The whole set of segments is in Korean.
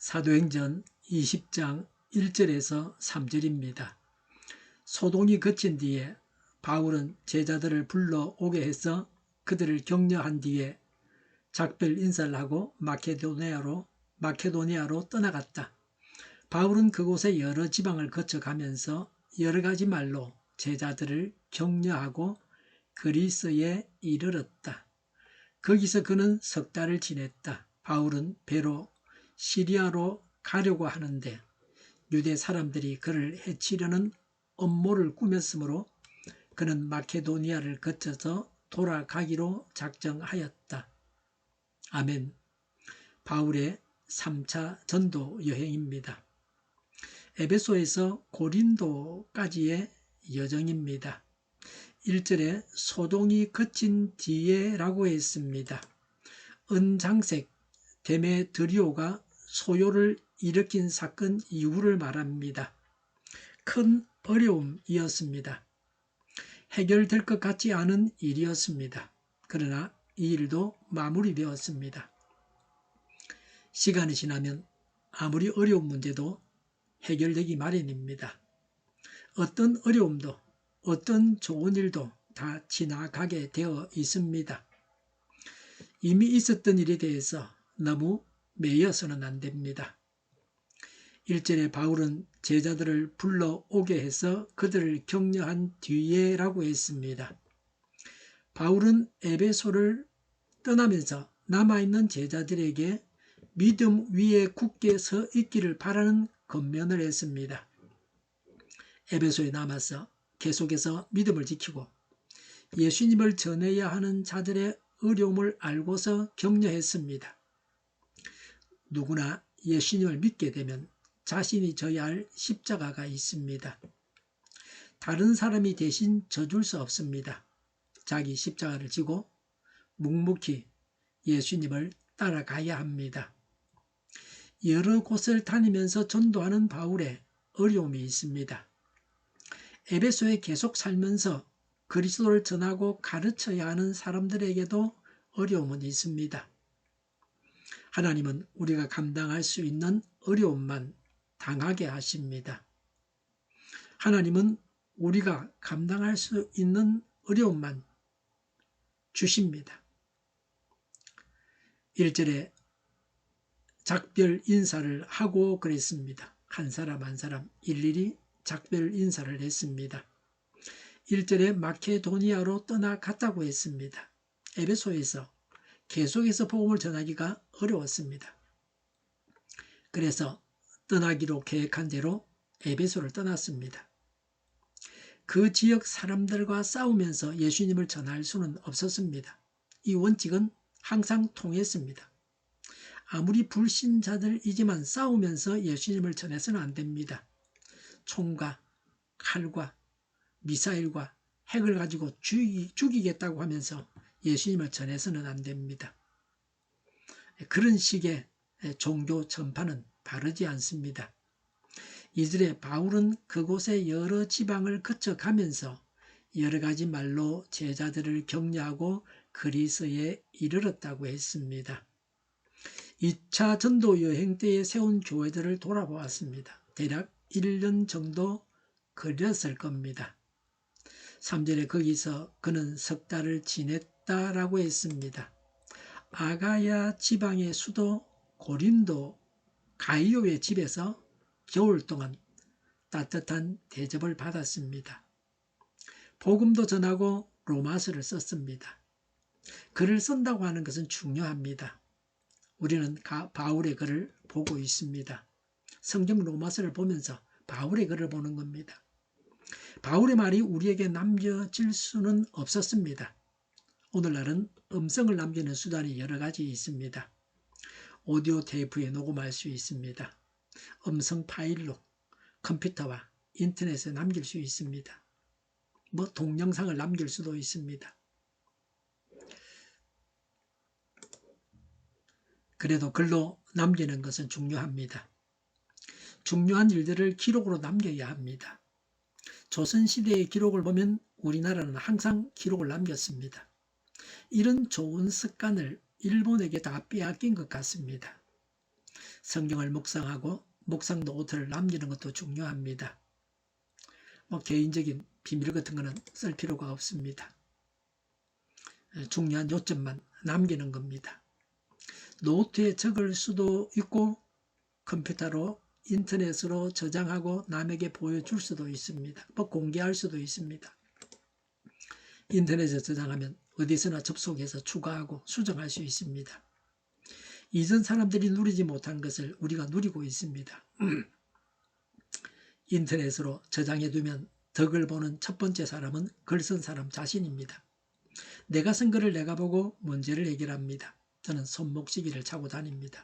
사도행전 20장 1절에서 3절입니다. 소동이 그친 뒤에 바울은 제자들을 불러 오게 해서 그들을 격려한 뒤에 작별 인사를 하고 마케도니아로 마케도니아로 떠나갔다. 바울은 그곳에 여러 지방을 거쳐가면서 여러 가지 말로 제자들을 격려하고 그리스에 이르렀다. 거기서 그는 석 달을 지냈다. 바울은 배로 시리아로 가려고 하는데 유대 사람들이 그를 해치려는 음모를 꾸몄으므로 그는 마케도니아를 거쳐서 돌아가기로 작정하였다. 아멘. 바울의 3차 전도 여행입니다. 에베소에서 고린도까지의 여정입니다. 1절에 소동이 그친 뒤에라고 했습니다. 은장색 데메드리오가 소요를 일으킨 사건 이후를 말합니다. 큰 어려움이었습니다. 해결될 것 같지 않은 일이었습니다. 그러나 이 일도 마무리되었습니다. 시간이 지나면 아무리 어려운 문제도 해결되기 마련입니다. 어떤 어려움도 어떤 좋은 일도 다 지나가게 되어 있습니다. 이미 있었던 일에 대해서 너무 매여서는 안 됩니다. 1절에 바울은 제자들을 불러오게 해서 그들을 격려한 뒤에 라고 했습니다. 바울은 에베소를 떠나면서 남아있는 제자들에게 믿음 위에 굳게 서 있기를 바라는 건면을 했습니다. 에베소에 남아서 계속해서 믿음을 지키고 예수님을 전해야 하는 자들의 어려움을 알고서 격려했습니다. 누구나 예수님을 믿게 되면 자신이 져야 할 십자가가 있습니다. 다른 사람이 대신 져줄 수 없습니다. 자기 십자가를 지고 묵묵히 예수님을 따라가야 합니다. 여러 곳을 다니면서 전도하는 바울의 어려움이 있습니다. 에베소에 계속 살면서 그리스도를 전하고 가르쳐야 하는 사람들에게도 어려움은 있습니다. 하나님은 우리가 감당할 수 있는 어려움만 당하게 하십니다. 하나님은 우리가 감당할 수 있는 어려움만 주십니다. 1절에 작별 인사를 하고 그랬습니다. 한 사람 한 사람 일일이 작별 인사를 했습니다. 1절에 마케도니아로 떠나갔다고 했습니다. 에베소에서 계속해서 복음을 전하기가 어려웠습니다. 그래서 떠나기로 계획한 대로 에베소를 떠났습니다. 그 지역 사람들과 싸우면서 예수님을 전할 수는 없었습니다. 이 원칙은 항상 통했습니다. 아무리 불신자들이지만 싸우면서 예수님을 전해서는 안 됩니다. 총과 칼과 미사일과 핵을 가지고 죽이, 죽이겠다고 하면서 예수님을 전해서는 안 됩니다. 그런 식의 종교 전파는 바르지 않습니다. 이들의 바울은 그곳에 여러 지방을 거쳐 가면서 여러 가지 말로 제자들을 격려하고 그리스에 이르렀다고 했습니다. 2차 전도 여행 때에 세운 교회들을 돌아보았습니다. 대략 1년 정도 걸렸을 겁니다. 3절에 거기서 그는 석 달을 지냈 다라고 했습니다. 아가야 지방의 수도 고린도 가이오의 집에서 겨울 동안 따뜻한 대접을 받았습니다. 복음도 전하고 로마서를 썼습니다. 글을 쓴다고 하는 것은 중요합니다. 우리는 바울의 글을 보고 있습니다. 성경 로마서를 보면서 바울의 글을 보는 겁니다. 바울의 말이 우리에게 남겨질 수는 없었습니다. 오늘날은 음성을 남기는 수단이 여러 가지 있습니다. 오디오 테이프에 녹음할 수 있습니다. 음성 파일로 컴퓨터와 인터넷에 남길 수 있습니다. 뭐 동영상을 남길 수도 있습니다. 그래도 글로 남기는 것은 중요합니다. 중요한 일들을 기록으로 남겨야 합니다. 조선시대의 기록을 보면 우리나라는 항상 기록을 남겼습니다. 이런 좋은 습관을 일본에게 다 빼앗긴 것 같습니다. 성경을 묵상하고 묵상 노트를 남기는 것도 중요합니다. 뭐 개인적인 비밀 같은 거는 쓸 필요가 없습니다. 중요한 요점만 남기는 겁니다. 노트에 적을 수도 있고 컴퓨터로 인터넷으로 저장하고 남에게 보여줄 수도 있습니다. 뭐 공개할 수도 있습니다. 인터넷에 저장하면 어디서나 접속해서 추가하고 수정할 수 있습니다. 이전 사람들이 누리지 못한 것을 우리가 누리고 있습니다. 인터넷으로 저장해두면 덕을 보는 첫 번째 사람은 글 쓴 사람 자신입니다. 내가 쓴 글을 내가 보고 문제를 해결합니다. 저는 손목시계를 차고 다닙니다.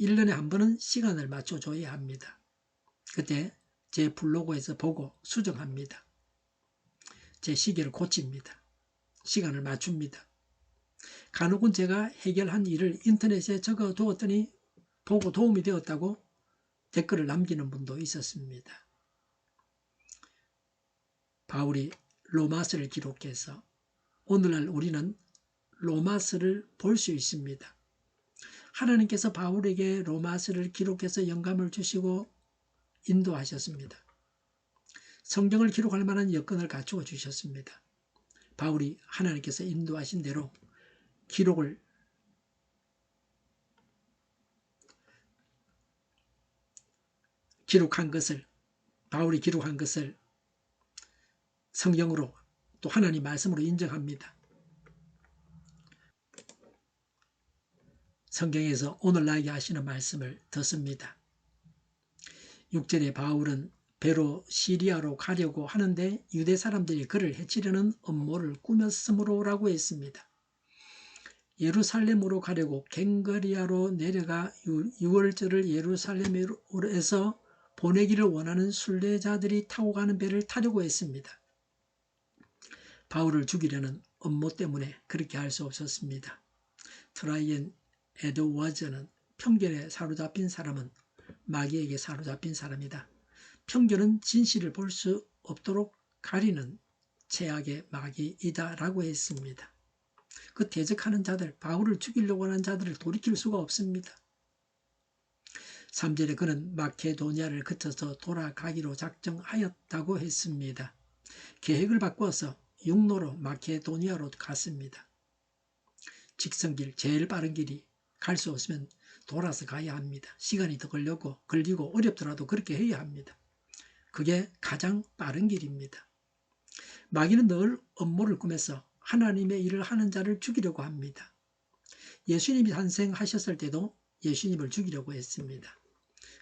1년에 한 번은 시간을 맞춰줘야 합니다. 그때 제 블로그에서 보고 수정합니다. 제 시계를 고칩니다. 시간을 맞춥니다. 간혹은 제가 해결한 일을 인터넷에 적어 두었더니 보고 도움이 되었다고 댓글을 남기는 분도 있었습니다. 바울이 로마스를 기록해서 오늘날 우리는 로마스를 볼 수 있습니다. 하나님께서 바울에게 로마스를 기록해서 영감을 주시고 인도하셨습니다. 성경을 기록할 만한 여건을 갖추어 주셨습니다. 바울이 하나님께서 인도하신 대로 기록을 기록한 것을 바울이 기록한 것을 성경으로 또 하나님 말씀으로 인정합니다. 성경에서 오늘 나에게 하시는 말씀을 듣습니다. 6절에 바울은 배로 시리아로 가려고 하는데 유대 사람들이 그를 해치려는 음모를 꾸몄으로라고 했습니다. 예루살렘으로 가려고 갱거리아로 내려가 6월절을 예루살렘에서 보내기를 원하는 순례자들이 타고 가는 배를 타려고 했습니다. 바울을 죽이려는 음모 때문에 그렇게 할 수 없었습니다. 트라이엔 에드워즈는 편견에 사로잡힌 사람은 마귀에게 사로잡힌 사람이다. 편견은 진실을 볼 수 없도록 가리는 최악의 마귀이다 라고 했습니다. 그 대적하는 자들, 바울을 죽이려고 하는 자들을 돌이킬 수가 없습니다. 3절에 그는 마케도니아를 거쳐서 돌아가기로 작정하였다고 했습니다. 계획을 바꾸어서 육로로 마케도니아로 갔습니다. 직선길, 제일 빠른 길이 갈 수 없으면 돌아서 가야 합니다. 시간이 더 걸려고 걸리고 어렵더라도 그렇게 해야 합니다. 그게 가장 빠른 길입니다. 마귀는 늘 업무를 꾸며서 하나님의 일을 하는 자를 죽이려고 합니다. 예수님이 탄생하셨을 때도 예수님을 죽이려고 했습니다.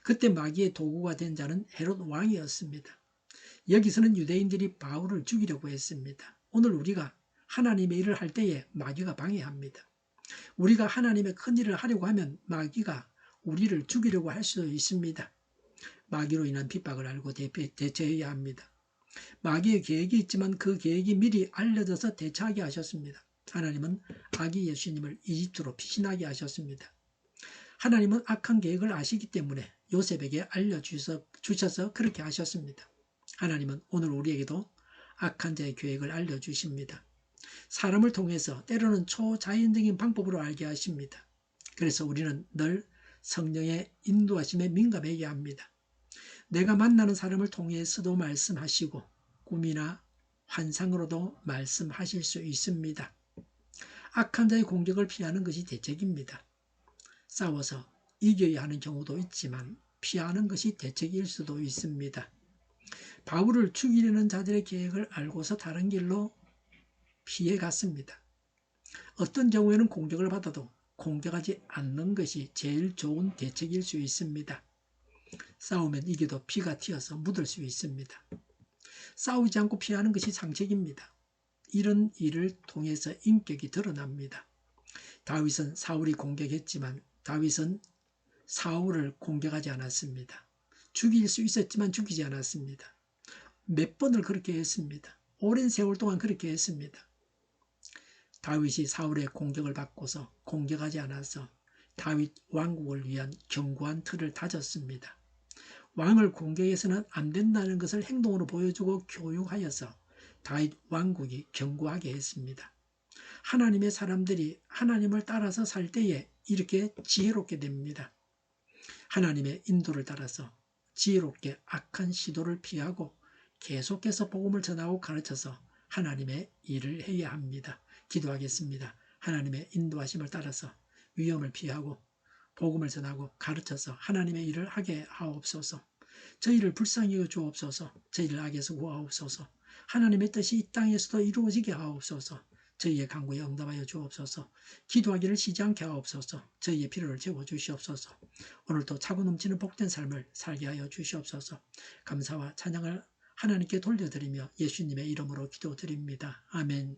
그때 마귀의 도구가 된 자는 헤롯 왕이었습니다. 여기서는 유대인들이 바울을 죽이려고 했습니다. 오늘 우리가 하나님의 일을 할 때에 마귀가 방해합니다. 우리가 하나님의 큰 일을 하려고 하면 마귀가 우리를 죽이려고 할 수도 있습니다. 마귀로 인한 핍박을 알고 대처해야 합니다. 마귀의 계획이 있지만 그 계획이 미리 알려져서 대처하게 하셨습니다. 하나님은 아기 예수님을 이집트로 피신하게 하셨습니다. 하나님은 악한 계획을 아시기 때문에 요셉에게 알려주셔서 그렇게 하셨습니다. 하나님은 오늘 우리에게도 악한 자의 계획을 알려주십니다. 사람을 통해서 때로는 초자연적인 방법으로 알게 하십니다. 그래서 우리는 늘 성령의 인도하심에 민감해야 합니다. 내가 만나는 사람을 통해서도 말씀하시고 꿈이나 환상으로도 말씀하실 수 있습니다. 악한 자의 공격을 피하는 것이 대책입니다. 싸워서 이겨야 하는 경우도 있지만 피하는 것이 대책일 수도 있습니다. 바울을 죽이려는 자들의 계획을 알고서 다른 길로 피해 갔습니다. 어떤 경우에는 공격을 받아도 공격하지 않는 것이 제일 좋은 대책일 수 있습니다. 싸우면 이게도 피가 튀어서 묻을 수 있습니다. 싸우지 않고 피하는 것이 상책입니다. 이런 일을 통해서 인격이 드러납니다. 다윗은 사울이 공격했지만 다윗은 사울을 공격하지 않았습니다. 죽일 수 있었지만 죽이지 않았습니다. 몇 번을 그렇게 했습니다. 오랜 세월 동안 그렇게 했습니다. 다윗이 사울의 공격을 받고서 공격하지 않아서 다윗 왕국을 위한 견고한 틀을 다졌습니다. 왕을 공격해서는 안 된다는 것을 행동으로 보여주고 교육하여서 다윗 왕국이 견고하게 했습니다. 하나님의 사람들이 하나님을 따라서 살 때에 이렇게 지혜롭게 됩니다. 하나님의 인도를 따라서 지혜롭게 악한 시도를 피하고 계속해서 복음을 전하고 가르쳐서 하나님의 일을 해야 합니다. 기도하겠습니다. 하나님의 인도하심을 따라서 위험을 피하고 복음을 전하고 가르쳐서 하나님의 일을 하게 하옵소서. 저희를 불쌍히 여겨 주옵소서. 저희를 악에서 구하옵소서. 하나님의 뜻이 이 땅에서도 이루어지게 하옵소서. 저희의 간구에 응답하여 주옵소서. 기도하기를 쉬지 않게 하옵소서. 저희의 필요를 채워 주시옵소서. 오늘도 차고 넘치는 복된 삶을 살게 하여 주시옵소서. 감사와 찬양을 하나님께 돌려드리며 예수님의 이름으로 기도드립니다. 아멘.